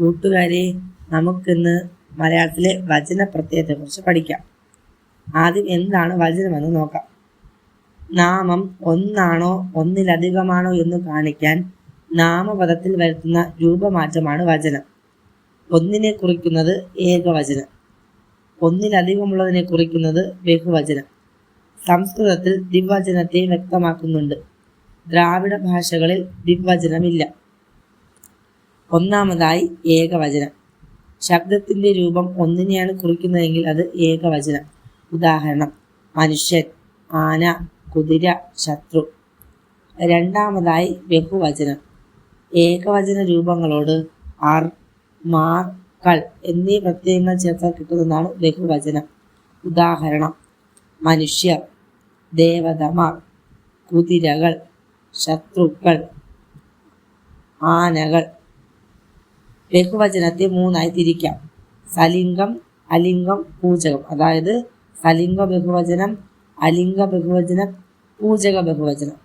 കൂട്ടുകാരെ നമുക്കിന്ന് മലയാളത്തിലെ വചന പ്രത്യയത്തെക്കുറിച്ച് പഠിക്കാം. ആദ്യം എന്താണ് വചനമെന്ന് നോക്കാം. നാമം ഒന്നാണോ ഒന്നിലധികമാണോ എന്ന് കാണിക്കാൻ നാമപദത്തിൽ വരുത്തുന്ന രൂപമാറ്റമാണ് വചനം. ഒന്നിനെ കുറിക്കുന്നത് ഏകവചനം. ഒന്നിലധികമുള്ളതിനെ കുറിക്കുന്നത് ബഹുവചനം. സംസ്കൃതത്തിൽ ദിവചനത്തെ വ്യക്തമാക്കുന്നുണ്ട്. ദ്രാവിഡ ഭാഷകളിൽ ദ്വിവചനമില്ല ഒന്നാമതായി ഏകവചനം. ശബ്ദത്തിന്റെ രൂപം ഒന്നിനെയാണ് കുറിക്കുന്നതെങ്കിൽ അത് ഏകവചനം. ഉദാഹരണം മനുഷ്യൻ ആന കുതിര ശത്രു. രണ്ടാമതായി ബഹുവചനം. ഏകവചന രൂപങ്ങളോട് ആർ മാർ കൾ എന്നീ പ്രത്യയങ്ങൾ ചേർത്താൽ കിട്ടുന്നതാണ് ബഹുവചനം. ഉദാഹരണം മനുഷ്യർ ദേവതമാർ കുതിരകൾ ശത്രുക്കൾ ആനകൾ. ബഹുവചനത്തെ മൂന്നായി തിരിക്കാം. സലിംഗം അലിംഗം പൂജകം. അതായത് സലിംഗ ബഹുവചനം അലിംഗ ബഹുവചനം പൂജക ബഹുവചനം.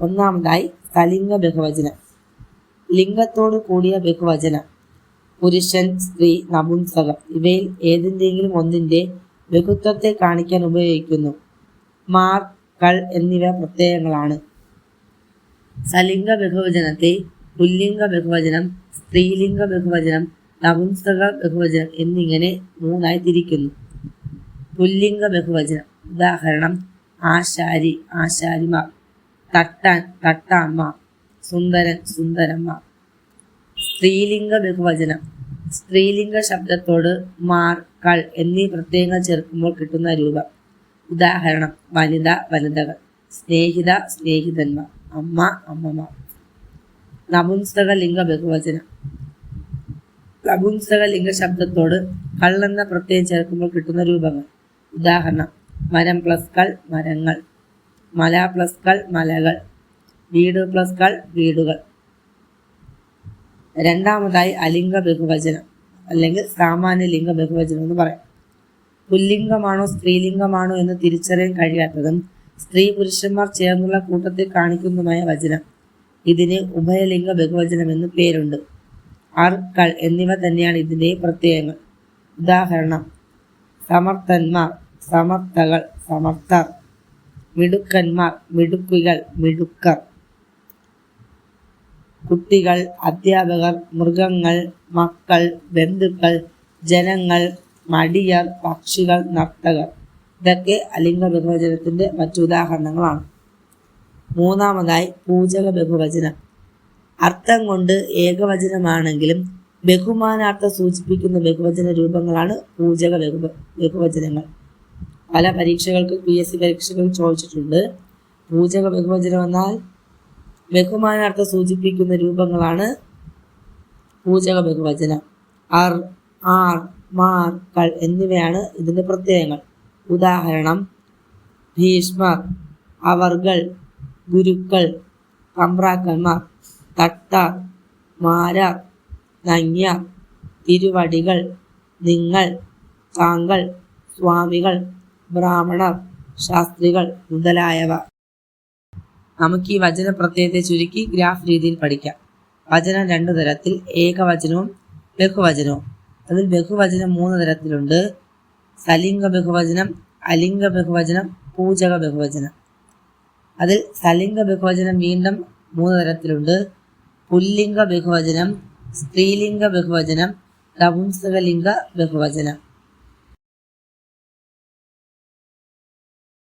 ഒന്നാമതായി സലിംഗ ബഹുവചനം. ലിംഗത്തോട് കൂടിയ ബഹുവചനം. പുരുഷൻ സ്ത്രീ നപുംസകം ഇവയിൽ ഏതിന്റെങ്കിലും ഒന്നിന്റെ ബഹുത്വത്തെ കാണിക്കാൻ ഉപയോഗിക്കുന്നു. മാർ കൾ എന്നിവ പ്രത്യയങ്ങളാണ്. സലിംഗ ബഹുവചനത്തെ പുല്ലിംഗ ബഹുവചനം സ്ത്രീലിംഗ ബഹുവചനം നപുംസക ബഹുവചനം എന്നിങ്ങനെ മൂന്നായി തിരിക്കുന്നു പുല്ലിംഗ ബഹുവചനം. ഉദാഹരണം ആശാരി ആശാരിമാർ തട്ടാൻ തട്ടാമ്മ സുന്ദരൻ സുന്ദരമ്മ. സ്ത്രീലിംഗ ബഹുവചനം. സ്ത്രീലിംഗ ശബ്ദത്തോട് മാർ കൾ എന്നീ പ്രത്യയങ്ങൾ ചേർക്കുമ്പോൾ കിട്ടുന്ന രൂപം. ഉദാഹരണം വനിത വനിതകൾ. സ്നേഹിത സ്നേഹിതന്മാർ. അമ്മ അമ്മമാർ. നപുംസക ലിംഗ ബഹുവചനം നപുംസക ലിംഗ ശബ്ദത്തോട് കൾ എന്ന പ്രത്യയം ചേർക്കുമ്പോൾ കിട്ടുന്ന രൂപങ്ങൾ. ഉദാഹരണം മരം പ്ലസ് കൾ മരങ്ങൾ. മല പ്ലസ് കൾ മലകൾ. വീട് പ്ലസ് കൾ വീടുകൾ. രണ്ടാമതായി അലിംഗ ബഹുവചനം അല്ലെങ്കിൽ സാമാന്യ ലിംഗ ബഹുവചനം എന്ന് പറയാം. പുല്ലിംഗമാണോ സ്ത്രീലിംഗമാണോ എന്ന് തിരിച്ചറിയാൻ കഴിയാത്തതും സ്ത്രീ പുരുഷന്മാർ ചേർന്നുള്ള കൂട്ടത്തെ കാണിക്കുന്നതുമായ വചനം. ഇതിന് ഉഭയലിംഗ ബഹുവചനം പേരുണ്ട്. പേരുണ്ട് കൾ എന്നിവ തന്നെയാണ് ഇതിന്റെ പ്രത്യയങ്ങൾ. ഉദാഹരണം സമർത്ഥന്മാർ സമർത്ഥകൾ സമർത്ഥർ. മിടുക്കന്മാർ മിടുക്കുകൾ മിടുക്കർ. കുട്ടികൾ അധ്യാപകർ മൃഗങ്ങൾ മക്കൾ ബന്ധുക്കൾ ജനങ്ങൾ മടിയർ പക്ഷികൾ നർത്തകർ. ഇതൊക്കെ അലിംഗ ബഹുവചനത്തിന്റെ മറ്റു ഉദാഹരണങ്ങളാണ്. മൂന്നാമതായി പൂജക ബഹുവചനം അർത്ഥം കൊണ്ട് ഏകവചനമാണെങ്കിലും ബഹുമാനാർത്ഥം സൂചിപ്പിക്കുന്ന ബഹുവചന രൂപങ്ങളാണ് പൂജക ബഹു ബഹുവചനങ്ങൾ. പല പരീക്ഷകൾക്കും പി എസ് സി പരീക്ഷകൾക്ക് ചോദിച്ചിട്ടുണ്ട്. പൂജക ബഹുവചനം എന്നാൽ ബഹുമാനാർത്ഥം സൂചിപ്പിക്കുന്ന രൂപങ്ങളാണ് പൂജക ബഹുവചനം അർ ആർ മാർ കൾ എന്നിവയാണ് ഇതിന്റെ പ്രത്യയങ്ങൾ. ഉദാഹരണം ഭീഷ്മർ അവർകൾ ഗുരുക്കൾ കമ്പ്രാക്കന്മാർ തട്ട മാരാർ നങ്ങിയ തിരുവടികൾ നിങ്ങൾ താങ്കൾ സ്വാമികൾ ബ്രാഹ്മണർ ശാസ്ത്രികൾ മുതലായവ. നമുക്ക് ഈ വചന ചുരുക്കി ഗ്രാഫ് രീതിയിൽ പഠിക്കാം. വചനം രണ്ടു തരത്തിൽ ഏകവചനവും ബഹുവചനവും. അതിൽ ബഹുവചനം മൂന്ന് തരത്തിലുണ്ട്. സലിംഗ ബഹുവചനം അലിംഗ ബഹുവചനം പൂജക ബഹുവചനം. അതിൽ സലിംഗ ബഹുവചനം വീണ്ടും മൂന്ന് തരത്തിലുണ്ട്. പുല്ലിംഗ ബഹുവചനം സ്ത്രീലിംഗ ബഹുവചനം നപുംസകലിംഗ ബഹുവചനം.